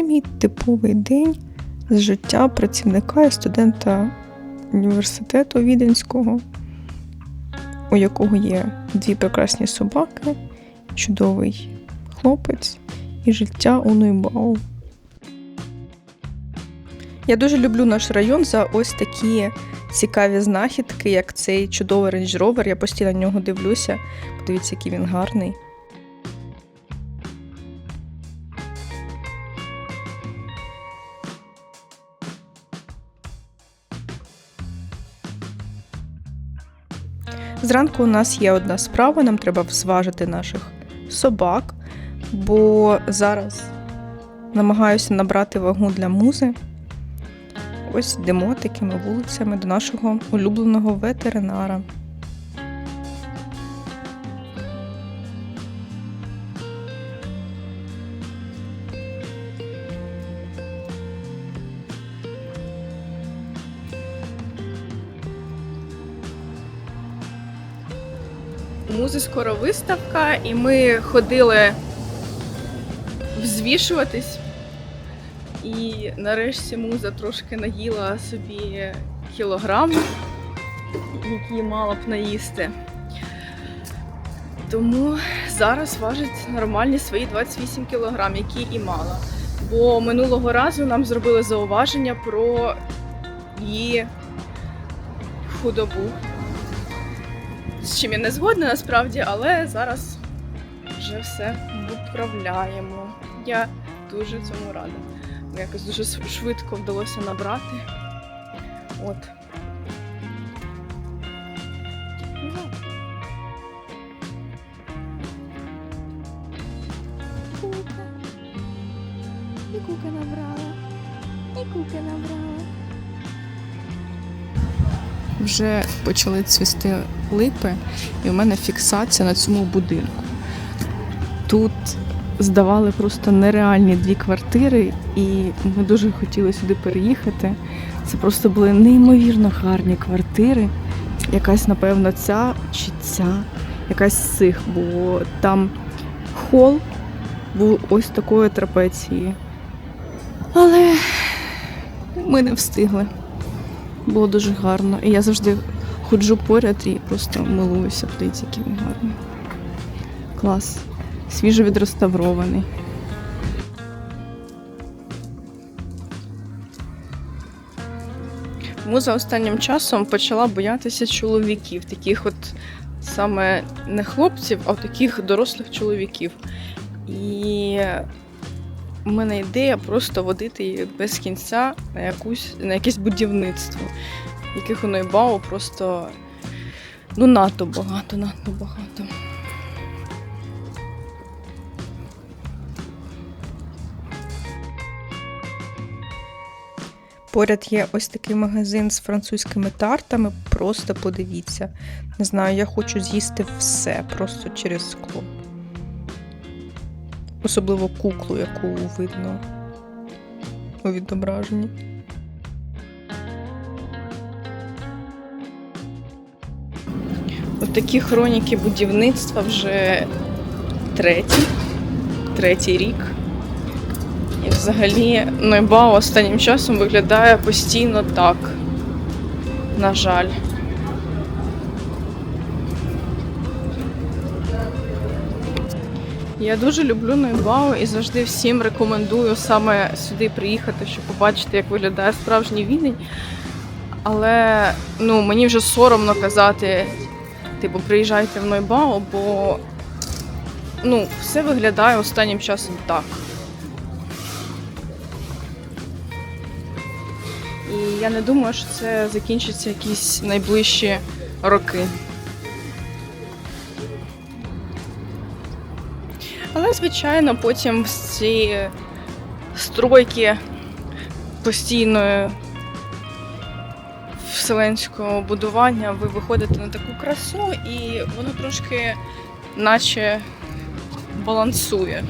Це мій типовий день з життя працівника і студента університету Віденського, у якого є дві прекрасні собаки, чудовий хлопець і життя у Нойбау. Я дуже люблю наш район за ось такі цікаві знахідки, як цей чудовий Rover. Я постійно на нього дивлюся. Подивіться, який він гарний. Зранку у нас є одна справа, нам треба зважити наших собак, бо зараз намагаюся набрати вагу для музи. Ось йдемо такими вулицями до нашого улюбленого ветеринара. Музи скоро виставка, і ми ходили взвішуватись. І нарешті муза трошки наїла собі кілограм, які мала б наїсти. Тому зараз важить нормальні свої 28 кілограм, які і мала. Бо минулого разу нам зробили зауваження про її худобу. З чим я не згодна насправді, але зараз вже все виправляємо. Я дуже цьому рада. Якось дуже швидко вдалося набрати. От. Вже почали цвісти липи, і у мене фіксація на цьому будинку. Тут здавали просто нереальні дві квартири, і ми дуже хотіли сюди переїхати. Це просто були неймовірно гарні квартири. Якась, напевно, ця чи ця, якась з цих, бо там хол був ось такої трапеції. Але ми не встигли. Було дуже гарно. І я завжди ходжу поряд і просто милуюся. Подивіться, який він гарний. Клас. Свіжо відреставрований. Муза останнім часом почала боятися чоловіків, таких от саме не хлопців, а таких дорослих чоловіків. І у мене ідея просто водити її без кінця на якусь на якесь будівництво, яких у Нойбау просто ну надто багато, надто багато. Поряд є ось такий магазин з французькими тартами. Просто подивіться. Не знаю, я хочу з'їсти все просто через скло. Особливо куклу, яку видно у відображенні. От такі хроніки будівництва вже третій, третій рік. І взагалі Нойбау останнім часом виглядає постійно так. На жаль. Я дуже люблю Нойбау і завжди всім рекомендую саме сюди приїхати, щоб побачити, як виглядає справжній відень. Але ну, мені вже соромно казати, типу, приїжджайте в Нойбау, бо ну, все виглядає останнім часом так. І я не думаю, що це закінчиться якісь найближчі роки. Але, звичайно, потім всі стройки постійної вселенського будування ви виходите на таку красу, і воно трошки наче балансує.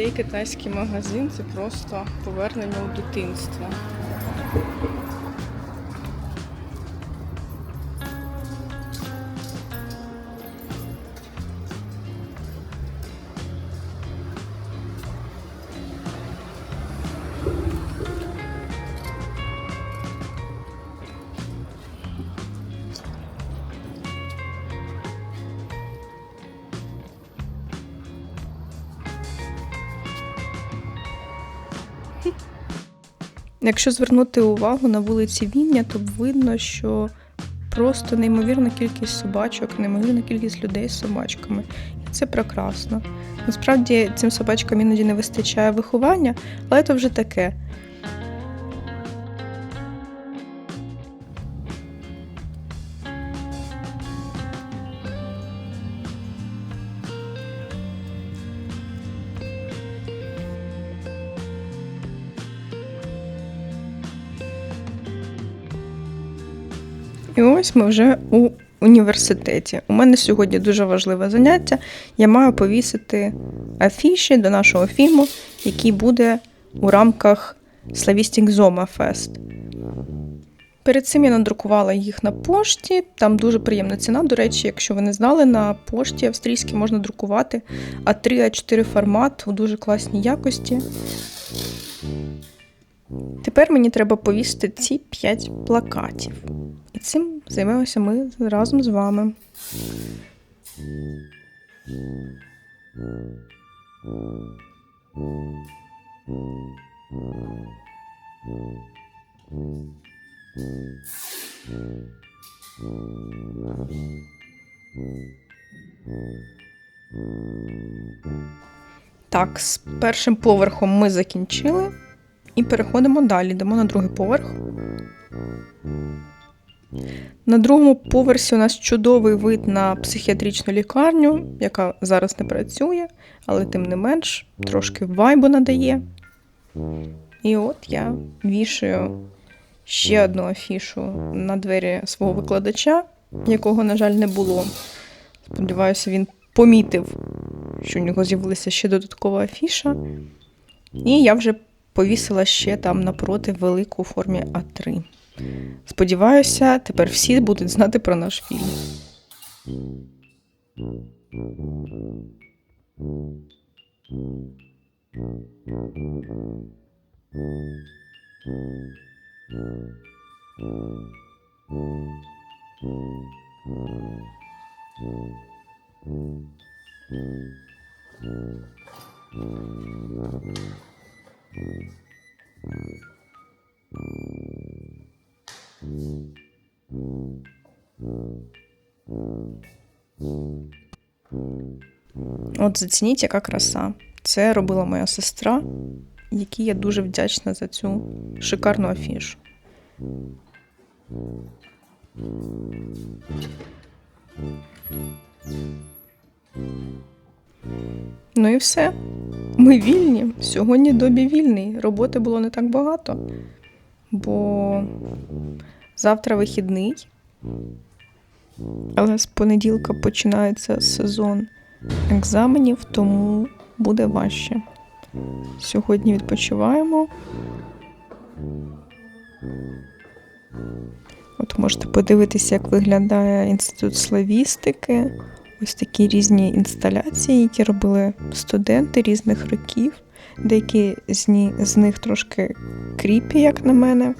Цей китайський магазин це просто повернення у дитинство. Якщо звернути увагу на вулиці Віння, то видно, що просто неймовірна кількість собачок, неймовірна кількість людей з собачками. І це прекрасно. Насправді цим собачкам іноді не вистачає виховання, але це вже таке. Ось ми вже у університеті. У мене сьогодні дуже важливе заняття. Я маю повісити афіші до нашого фільму, який буде у рамках Slavistic Zoma Fest. Перед цим я надрукувала їх на пошті. Там дуже приємна ціна. До речі, якщо ви не знали, на пошті австрійській можна друкувати А3, А4 формат у дуже класній якості. Тепер мені треба повісити ці 5 плакатів. І цим займемося ми разом з вами. Так, з першим поверхом ми закінчили. І переходимо далі. Йдемо на другий поверх. На другому поверсі у нас чудовий вид на психіатричну лікарню, яка зараз не працює, але тим не менш трошки вайбу надає. І от я вішаю ще одну афішу на двері свого викладача, якого, на жаль, не було. Сподіваюся, він помітив, що у нього з'явилася ще додаткова афіша. І я вже повісила ще там напроти велику формі А3. Сподіваюся, тепер всі будуть знати про наш фільм. От зацініть, яка краса. Це робила моя сестра, якій я дуже вдячна за цю шикарну афішу. Ну і все. Ми вільні. Сьогодні добі вільний. Роботи було не так багато, бо завтра вихідний. Але з понеділка починається сезон екзаменів, тому буде важче. Сьогодні відпочиваємо. От можете подивитися, як виглядає інститут славістики. Ось такі різні інсталяції, які робили студенти різних років. Деякі з, них трошки кріпі, як на мене,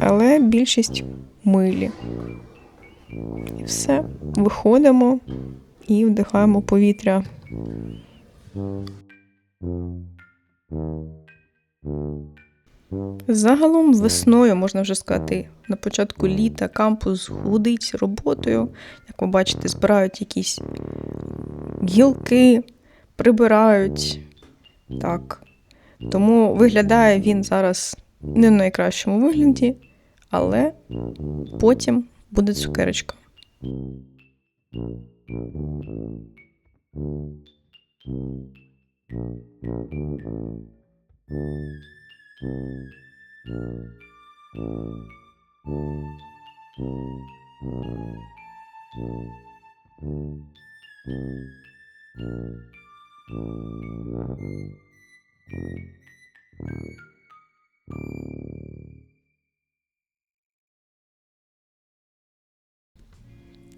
але більшість милі. І все, виходимо і вдихаємо повітря. Загалом весною, можна вже сказати, на початку літа кампус гудить роботою. Як ви бачите, збирають якісь гілки, прибирають. Так. Тому виглядає він зараз не в найкращому вигляді, але потім буде цукерочка. Mm-hmm.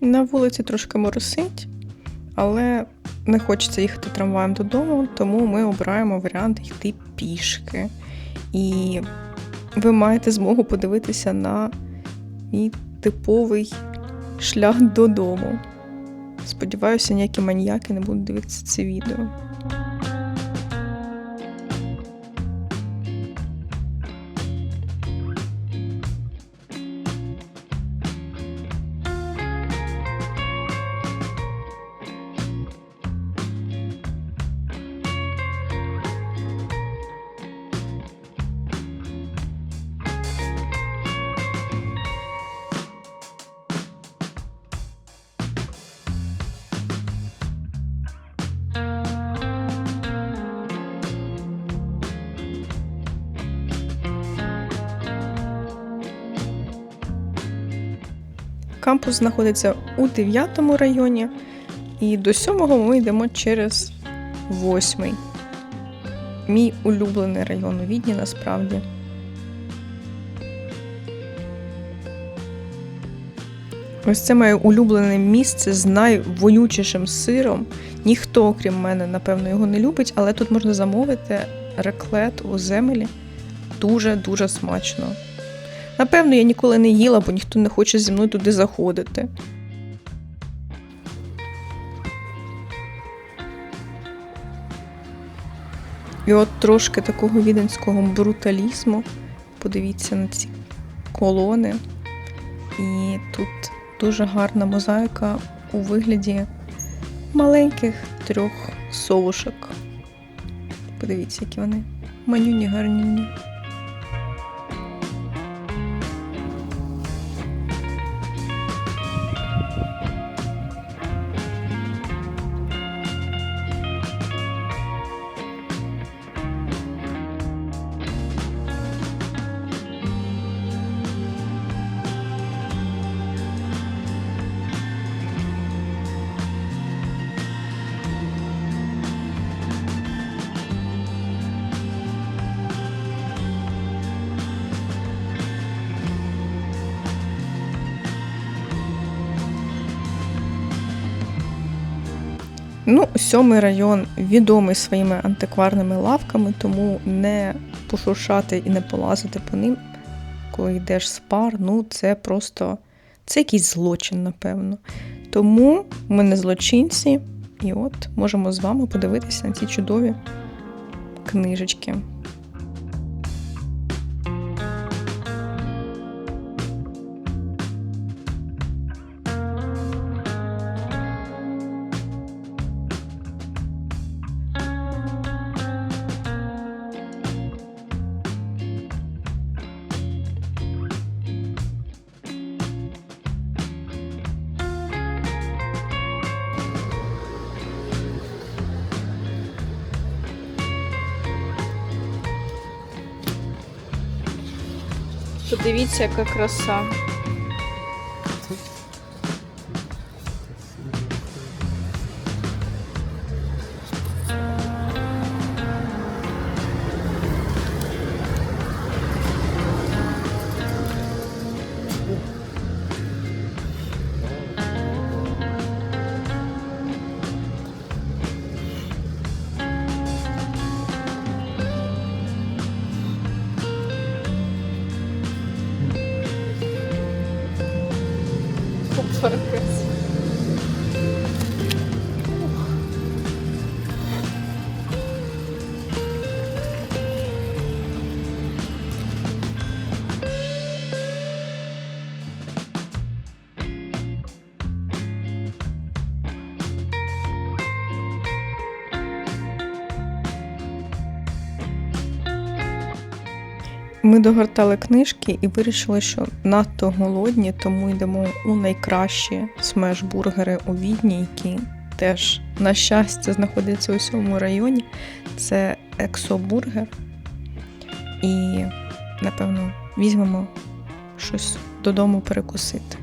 На вулиці трошки моросить, але не хочеться їхати трамваєм додому, тому ми обираємо варіант йти пішки. І ви маєте змогу подивитися на мій типовий шлях додому. Сподіваюся, ніякі маніяки не будуть дивитися це відео. Кампус знаходиться у 9 районі, і до 7 ми йдемо через 8. Мій улюблений район у Відні насправді. Ось це моє улюблене місце з найвонючішим сиром. Ніхто, окрім мене, напевно, його не любить, але тут можна замовити реклет у землі. Дуже-дуже смачно. Напевно, я ніколи не їла, бо ніхто не хоче зі мною туди заходити. І от трошки такого віденського бруталізму. Подивіться на ці колони. І тут дуже гарна мозаїка у вигляді маленьких трьох совушок. Подивіться, які вони манюні гарніні. Ну, сьомий район відомий своїми антикварними лавками, тому не пошуршати і не полазити по ним, коли йдеш з пар, ну це просто це якийсь злочин, напевно. Тому ми не злочинці, і от можемо з вами подивитися на ці чудові книжечки. Подивіться, яка краса. for Ми догортали книжки і вирішили, що надто голодні, тому йдемо у найкращі смеш-бургери у Відні, які теж, на щастя, знаходяться у цьому районі. Це ексобургер. І, напевно, візьмемо щось додому перекусити.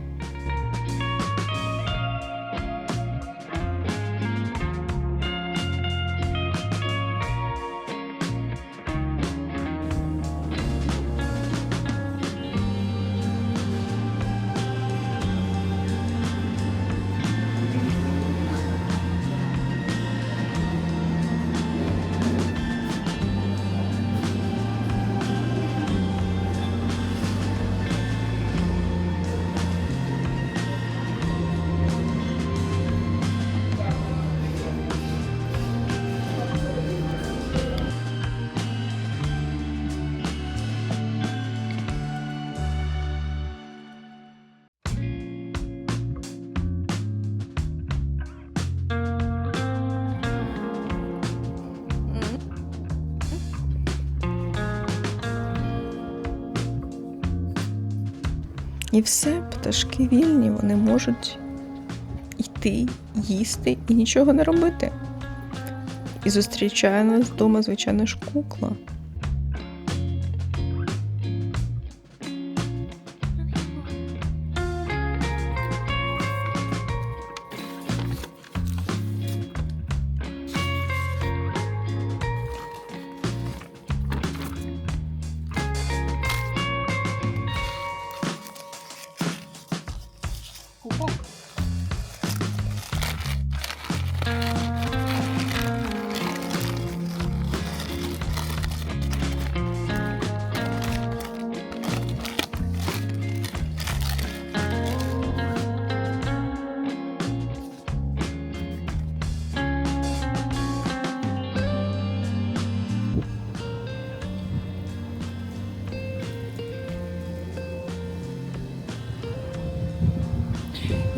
І все, пташки вільні, вони можуть йти, їсти і нічого не робити. І зустрічає нас вдома, звичайно ж, кукла.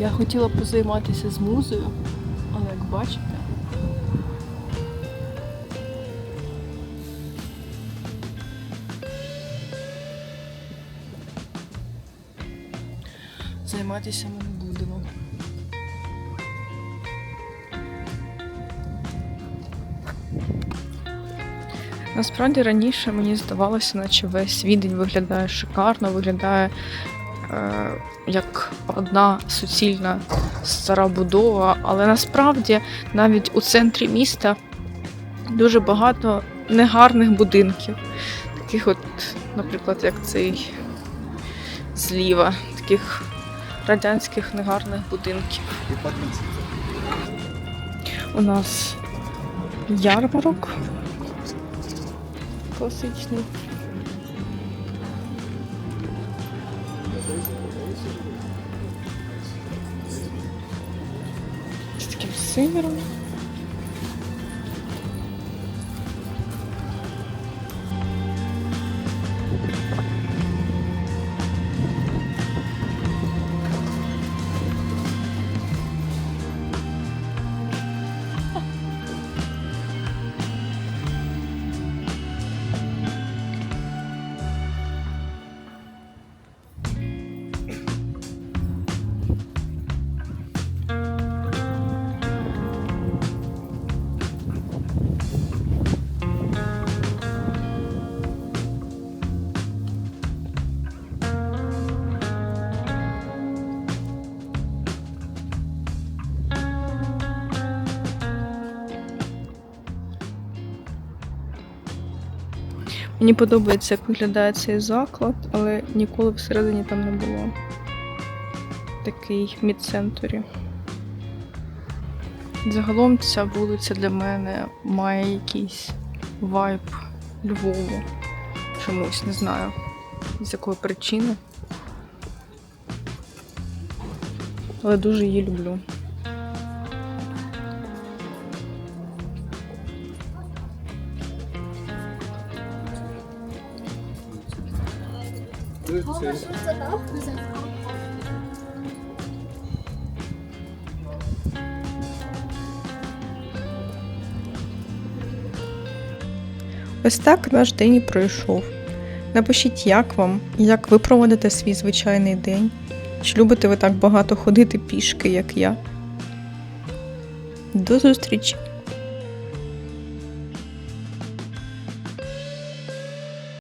Я хотіла позайматися з музею, але як бачите. Займатися ми не будемо. Насправді раніше мені здавалося, наче весь відень виглядає шикарно, виглядає як одна суцільна стара будова, але насправді навіть у центрі міста дуже багато негарних будинків. Таких от, наприклад, як цей зліва, таких радянських негарних будинків. У нас ярмарок класичний. З Мені подобається, як виглядає цей заклад, але ніколи всередині там не було. Такий мід-центрі. Загалом ця вулиця для мене має якийсь вайб Львову. Чомусь не знаю з якої причини. Але дуже її люблю. Ось так наш день і пройшов. Напишіть, як вам, як ви проводите свій звичайний день. Чи любите ви так багато ходити пішки, як я? До зустрічі!